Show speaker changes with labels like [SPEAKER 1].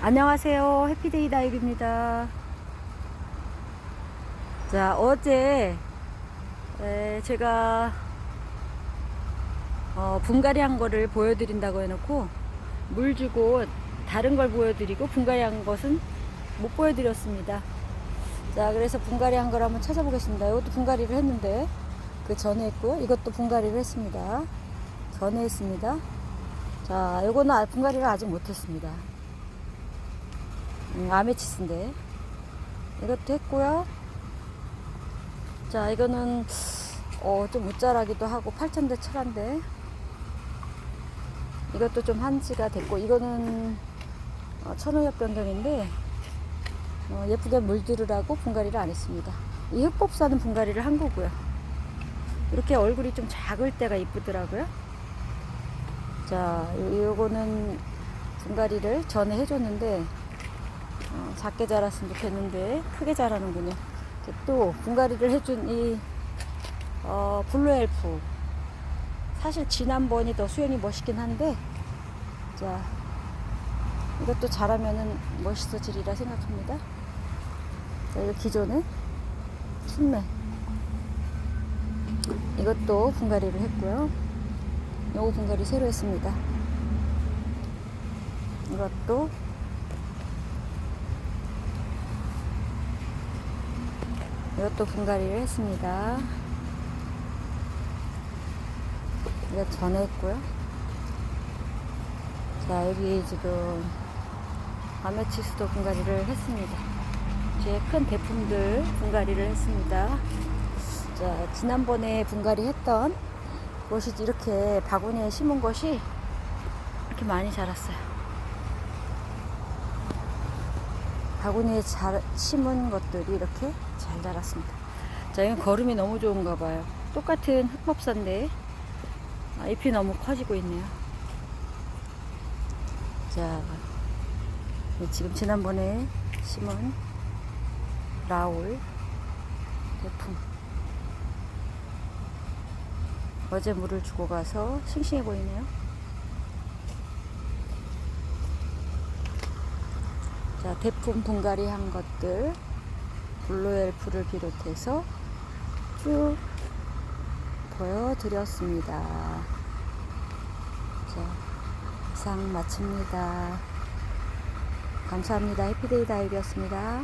[SPEAKER 1] 안녕하세요. 해피데이 다이브입니다. 자, 어제 에, 제가 어, 분갈이 한 거를 보여드린다고 해놓고 물 주고 다른 걸 보여드리고 분갈이 한 것은 못 보여드렸습니다. 자, 그래서 분갈이 한 걸 한번 찾아보겠습니다. 이것도 분갈이를 했는데 그 전에 했고요. 이것도 분갈이를 했습니다. 전에 했습니다. 자, 요거는 아- 분갈이를 아직 못했습니다. 음, 아메치스인데 이것도 했고요. 자, 이거는 어, 좀 무자라기도 하고 8천대 철한데 이것도 좀 한지가 됐고 이거는 어, 천호엽 변경인데 어, 예쁘게 물들으라고 분갈이를 안 했습니다. 이 흑법사는 분갈이를 한 거고요. 이렇게 얼굴이 좀 작을 때가 이쁘더라고요. 자, 요- 요거는 분갈이를 전에 해줬는데 어, 작게 자랐으면 좋겠는데 크게 자라는군요. 또 분갈이를 해준 이 어, 블루 엘프 사실 지난번이 더 수영이 멋있긴 한데 자 이것도 자라면은 멋있어지리라 생각합니다. 자, 이거 기존에 순매 이것도 분갈이를 했고요. 요거 분갈이 새로 했습니다. 이것도 이것도 분갈이를 했습니다. 이거 전에 했고요. 자, 여기 지금 아메치스도 분갈이를 했습니다. 제 큰 대품들 분갈이를 했습니다. 자, 지난번에 분갈이 했던 것이 이렇게 바구니에 심은 것이 이렇게 많이 자랐어요. 바구니에 잘 심은 것들이 이렇게 잘 자랐습니다. 자, 이건 걸음이 너무 좋은가 봐요. 똑같은 흑법사인데 아, 잎이 너무 커지고 있네요. 자, 이 지금 지난번에 심은 라울 제품. 어제 물을 주고 가서 싱싱해 보이네요. 대품 분갈이 한 것들, 블루엘프를 비롯해서 쭉 보여드렸습니다. 자, 이상 마칩니다. 감사합니다. 해피데이 다이브였습니다.